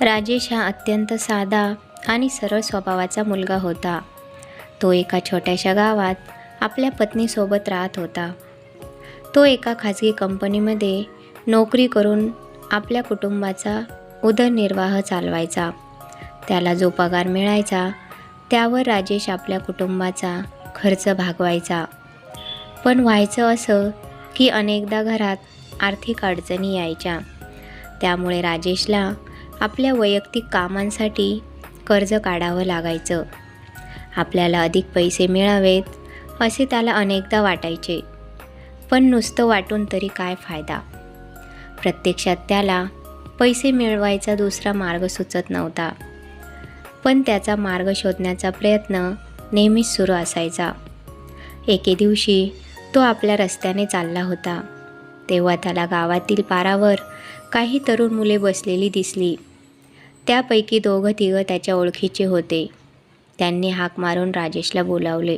राजेश हा अत्यंत साधा आणि सरळ स्वभावाचा मुलगा होता. तो एका छोट्याशा गावात आपल्या पत्नीसोबत राहत होता. तो एका खाजगी कंपनीमध्ये नोकरी करून आपल्या कुटुंबाचा उदरनिर्वाह चालवायचा. त्याला जो पगार मिळायचा त्यावर राजेश आपल्या कुटुंबाचा खर्च भागवायचा. पण व्हायचं असं की अनेकदा घरात आर्थिक अडचणी यायच्या. त्यामुळे राजेशला आपल्या वैयक्तिक कामांसाठी कर्ज काढावं लागायचं. आपल्याला अधिक पैसे मिळावेत असे त्याला अनेकदा वाटायचे. पण नुसतं वाटून तरी काय फायदा? प्रत्यक्षात त्याला पैसे मिळवायचा दुसरा मार्ग सुचत नव्हता. पण त्याचा मार्ग शोधण्याचा प्रयत्न नेहमीच सुरू असायचा. एके दिवशी तो आपल्या रस्त्याने चालला होता. तेव्हा त्याला गावातील पारावर काही तरुण मुले बसलेली दिसली. त्यापैकी दोघं तिघं त्याच्या ओळखीचे होते. त्यांनी हाक मारून राजेशला बोलावले.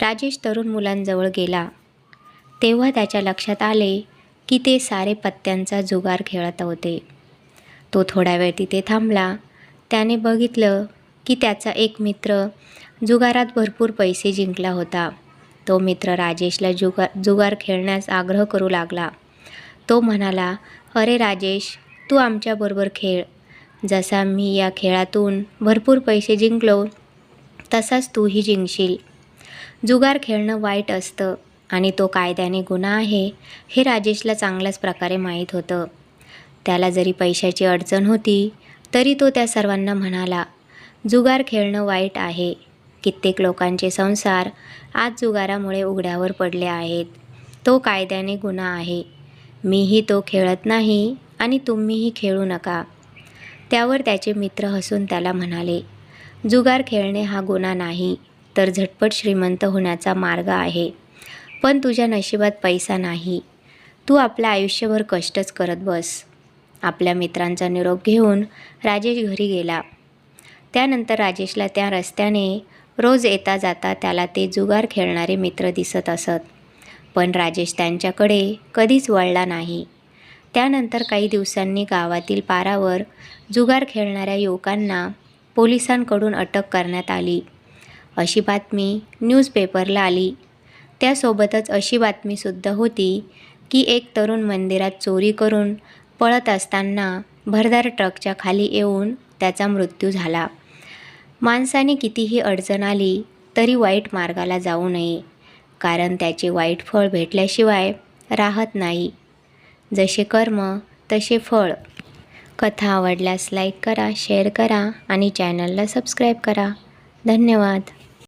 राजेश तरुण मुलांजवळ गेला. तेव्हा त्याच्या लक्षात आले की ते सारे पत्त्यांचा जुगार खेळत होते. तो थोडा वेळ तिथे थांबला. त्याने बघितलं की त्याचा एक मित्र जुगारात भरपूर पैसे जिंकला होता. तो मित्र राजेशला जुगार जुगार खेळण्यास आग्रह करू लागला. तो म्हणाला अरे राजेश तू आमच्याबरोबर खेळ. जसा मी या खेळातून भरपूर पैसे जिंकलो तसाच तूही जिंकशील. जुगार खेळणं वाईट असतं आणि तो कायद्याने गुन्हा आहे हे राजेशला चांगल्याच प्रकारे माहीत होतं. त्याला जरी पैशाची अडचण होती तरी तो त्या सर्वांना म्हणाला जुगार खेळणं वाईट आहे. कित्येक लोकांचे संसार आज जुगारामुळे उघड्यावर पडले आहेत. तो कायद्याने गुन्हा आहे. मीही तो खेळत नाही आणि तुम्हीही खेळू नका. त्यावर त्याचे मित्र हसून त्याला म्हणाले जुगार खेळणे हा गुन्हा नाही तर झटपट श्रीमंत होण्याचा मार्ग आहे. पण तुझ्या नशिबात पैसा नाही. तू आपलं आयुष्यभर कष्टच करत बस. आपल्या मित्रांचा निरोप घेऊन राजेश घरी गेला. त्यानंतर राजेशला त्या रस्त्याने रोज येता जाता त्याला ते जुगार खेळणारे मित्र दिसत असत. पण राजेश त्यांच्याकडे कधीच वळला नाही. त्यानंतर काही दिवसांनी गावातील पारावर जुगार खेळणाऱ्या युवकांना पोलिसांकडून अटक करण्यात आली. अशी बातमी न्यूजपेपरला आली. त्यासोबतच अशी बातमीसुद्धा होती की एक तरुण मंदिरात चोरी करून पळत असताना भरदार ट्रकच्या खाली येऊन त्याचा मृत्यू झाला. माणसाने कितीही अडचण आली तरी वाईट मार्गाला जाऊ नये कारण त्याचे वाईट फळ भेटल्याशिवाय राहत नाही. जसे कर्म तसे फळ. कथा आवडल्यास लाईक करा शेअर करा आणि चॅनलला सबस्क्राईब करा. धन्यवाद.